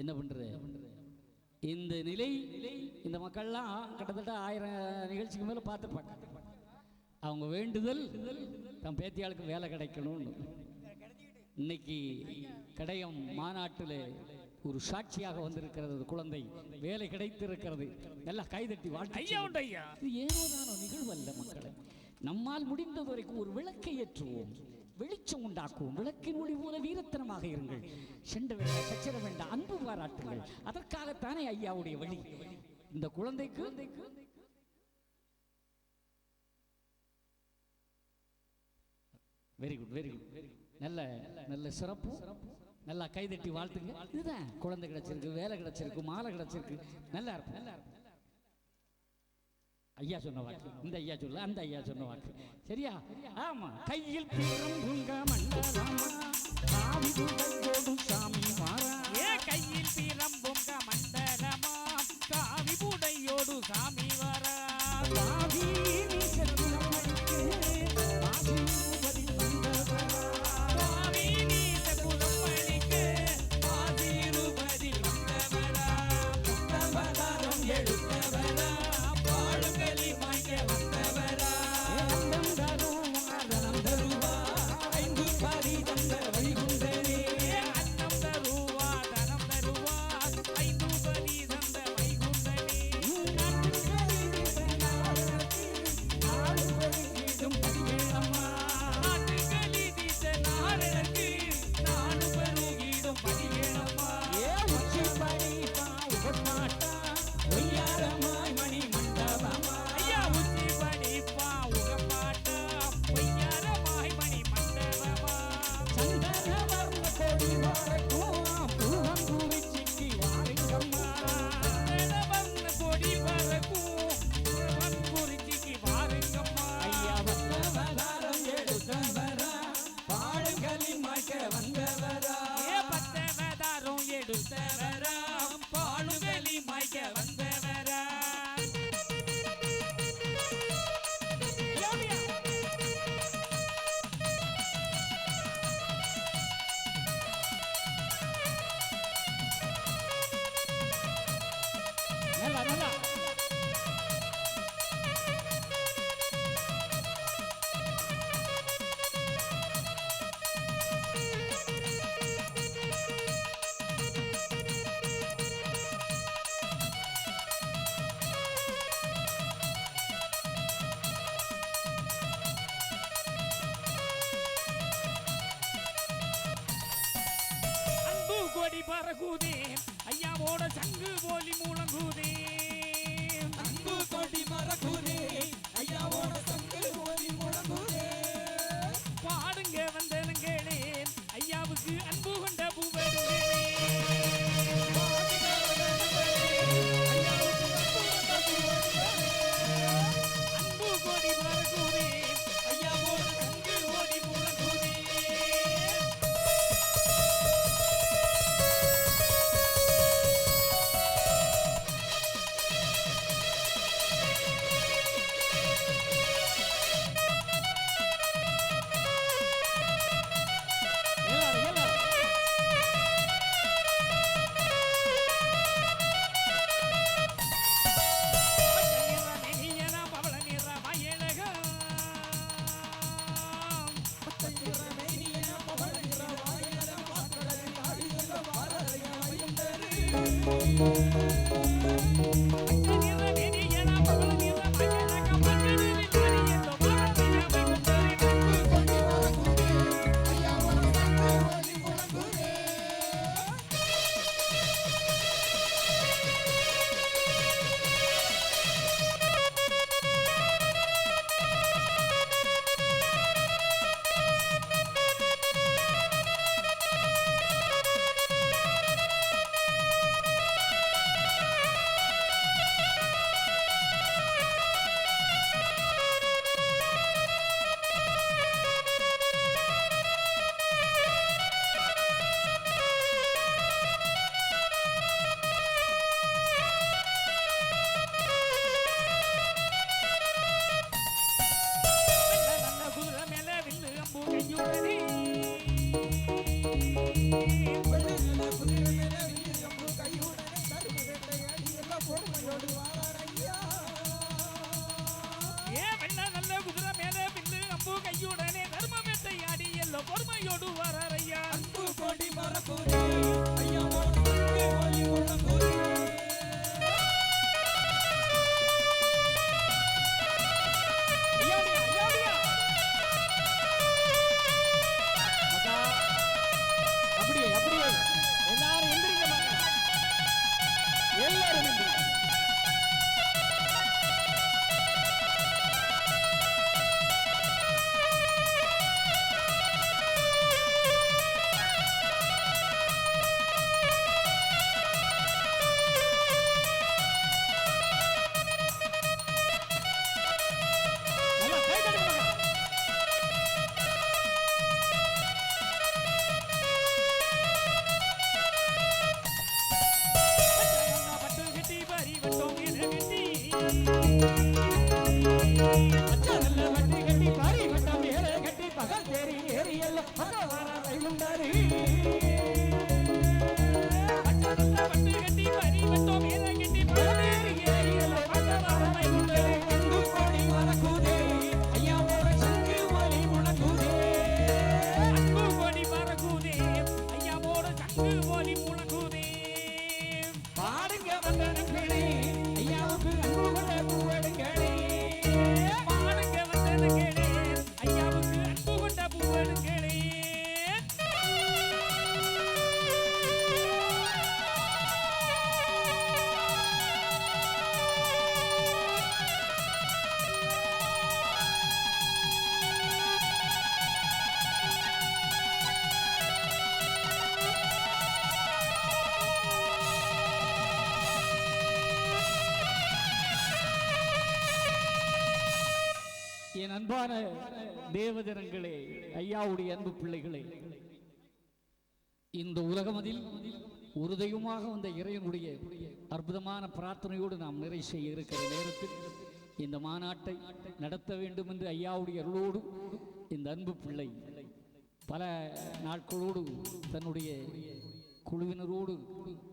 என்ன பண்றது? இந்த நிலை இந்த மக்கள்லாம் கிட்டத்தட்ட ஆயிரம் நிகழ்ச்சிக்கு மேல பார்த்துருப்பாங்க அவங்க வேண்டுதல் தம் பேத்தியாளுக்கு வேலை கிடைக்கணும்னு. இன்னைக்கு கடையம் மாநாட்டில் ஒரு சாட்சியாக வந்திருக்கிறது குழந்தை வேலை கிடைத்திருக்கிறது. எல்லாம் கைதட்டி ஐயா இது ஏனோதானோ நிகழ்வு அல்ல மக்களே. நம்மால் முடிந்தது வரைக்கும் ஒரு விளக்கை ஏற்றுவோம். வெளிச்சம் உண்டாக்குவோம். விளக்கின் ஒளி போல வீரத்தனமாக இருங்கள். சென்ற வேண்டாம் சச்சர வேண்டாம் அன்பு பாராட்டுங்கள். அதற்காகத்தானே ஐயாவுடைய வழி. இந்த குழந்தைக்கு வெரி குட் வெரி குட் நல்ல நல்ல சிறப்பு. நல்லா கைதட்டி வாழ்த்துங்க. இதுதான். குழந்தை கிடைச்சிருக்கு வேலை கிடைச்சிருக்கு மாலை கிடைச்சிருக்கு. நல்லா இருக்கும் நல்லா இருக்கும் ஐயா சொன்ன வாக்கு. இந்த ஐயா சொல்ல அந்த ஐயா சொன்ன வாக்கு. சரியா? ஆமா. கையில் தீரம்புங்க ஐயா முழங்குதே ஐயாவோட சங்கு போலி முழங்குதே அன்பு கொடி மறக்குதே பச்சை நிற அன்பான தேவதனங்களே ஐயாவுடைய அன்பு பிள்ளைகளே இந்த உலகமதில் உறுதியுமாக வந்த இறையனுடைய அற்புதமான பிரார்த்தனையோடு நாம் நிறை செய்ய இருக்கிற நேரத்தில் இந்த மாநாட்டை நடத்த வேண்டும் என்று ஐயாவுடைய அருளோடு இந்த அன்பு பிள்ளை பல நாட்களோடு தன்னுடைய குழுவினரோடு